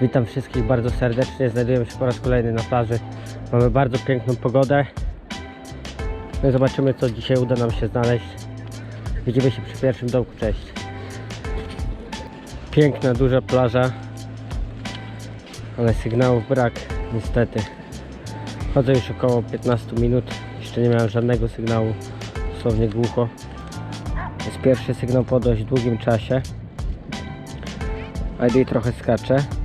Witam wszystkich bardzo serdecznie. Znajdujemy się po raz kolejny na plaży. Mamy bardzo piękną pogodę. No i zobaczymy co dzisiaj uda nam się znaleźć. Widzimy się przy pierwszym dołku. Cześć. Piękna, duża plaża. Ale sygnałów brak, niestety. Chodzę już około 15 minut. Jeszcze nie miałem żadnego sygnału. Dosłownie głucho. Jest pierwszy sygnał po dość długim czasie. ID trochę skacze.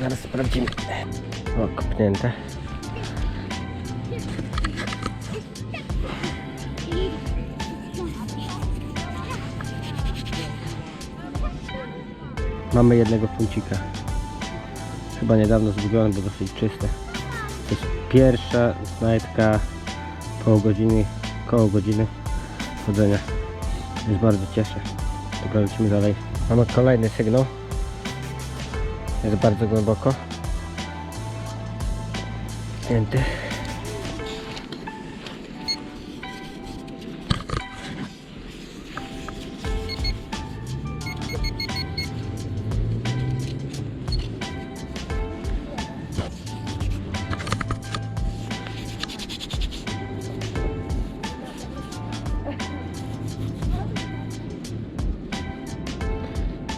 Zaraz sprawdzimy. O, kopnięte. Mamy jednego funcika. Chyba niedawno zgubiony, bo dosyć czysty. To jest pierwsza znajdka koło godziny, koło godziny chodzenia. Więc bardzo cieszę. Dobra, lecimy dalej. Mamy kolejny sygnał. Jest bardzo głęboko. Pięty.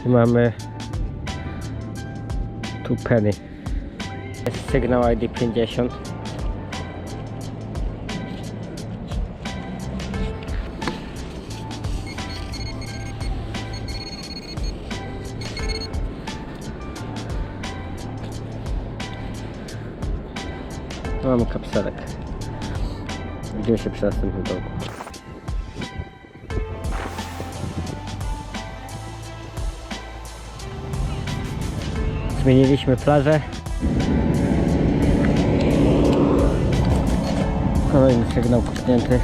Mamy tu penny. Jest sygnał ID 50. Mamy kapselek. Widzimy się przy następnym dołku. Zmieniliśmy plażę. Kolejny sygnał kopnięty.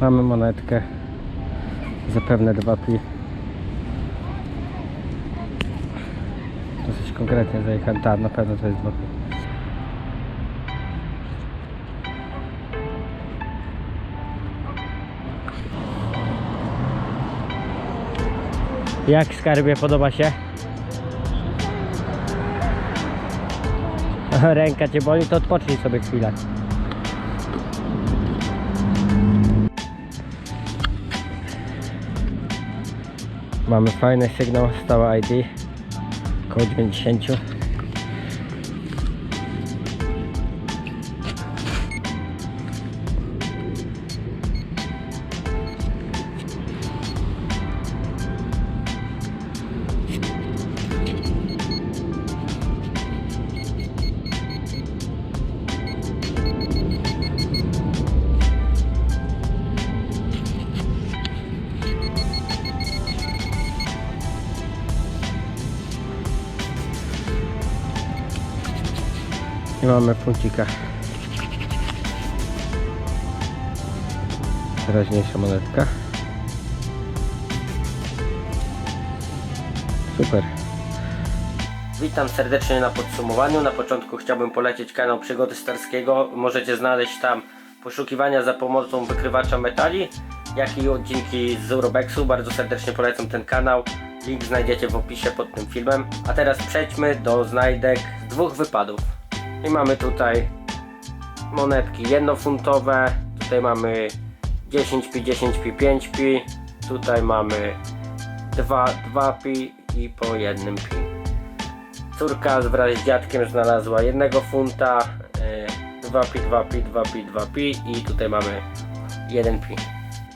Mamy monetkę. Zapewne dwa pi. Dosyć konkretnie zajechałem. Tak, na pewno to jest dwa pi. Jak skarbie podoba się? Ręka cię boli, to odpocznij sobie chwilę. Mamy fajny sygnał, stała ID około 90 i mamy puncika teraźniejsza monetka super Witam serdecznie na podsumowaniu. Na początku chciałbym polecić kanał Przygody Starskiego. Możecie znaleźć tam poszukiwania za pomocą wykrywacza metali, jak i odcinki z Urobexu. Bardzo serdecznie polecam ten kanał. Link znajdziecie w opisie pod tym filmem. A teraz przejdźmy do znajdek dwóch wypadów. I mamy tutaj monetki jednofuntowe. Tutaj mamy 10pi, 10pi, 5pi. Tutaj mamy 2, 2pi i po jednym pi. Córka wraz z dziadkiem znalazła jednego funta, y, 2pi, 2pi, 2pi, 2pi i tutaj mamy 1pi.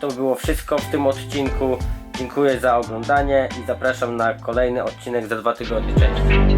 To było wszystko w tym odcinku. Dziękuję za oglądanie i zapraszam na kolejny odcinek za dwa tygodnie. Cześć!